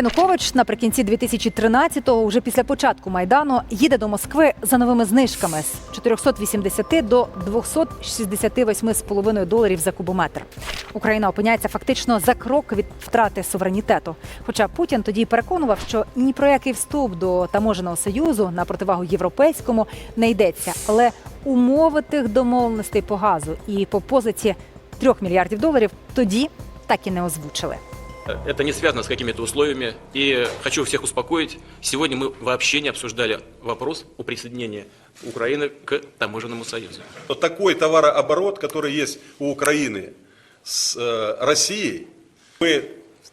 Янукович наприкінці 2013-го, уже після початку майдану, їде до Москви за новими знижками з 480 до 268,5 доларів за кубометр. Україна опиняється фактично за крок від втрати суверенітету. Хоча Путін тоді переконував, що ні про який вступ до таможеного союзу на противагу європейському не йдеться. Але умови тих домовленостей по газу і по позиці 3 мільярдів доларів тоді так і не озвучили. Это не связано с какими-то условиями. И хочу всех успокоить. Сегодня мы вообще не обсуждали вопрос о присоединении Украины к таможенному союзу. Вот такой товарооборот, который есть у Украины с э, Россией, мы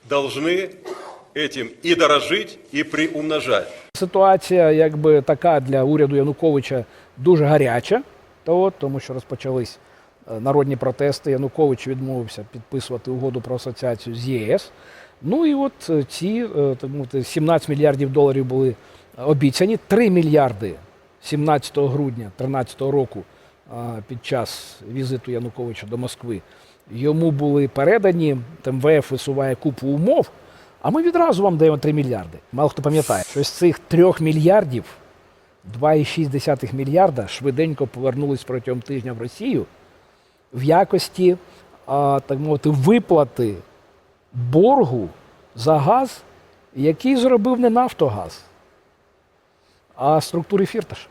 должны этим и дорожить, и приумножать. Ситуація, якби така для уряду Януковича дуже гаряча, то тому що розпочались народні протести. Янукович відмовився підписувати угоду про асоціацію з ЄС. Ну і от е, ці е, мовити, 17 мільярдів доларів були обіцяні. 3 мільярди 17 грудня 2013 року під час візиту Януковича до Москви йому були передані. МВФ висуває купу умов. А ми відразу вам даємо 3 мільярди. Мало хто пам'ятає, що з цих 3 мільярдів 2,6 мільярда швиденько повернулись протягом тижня в Росію в якості, так мовити, виплати боргу за газ, який зробив не Нафтогаз, а структури Фірташ.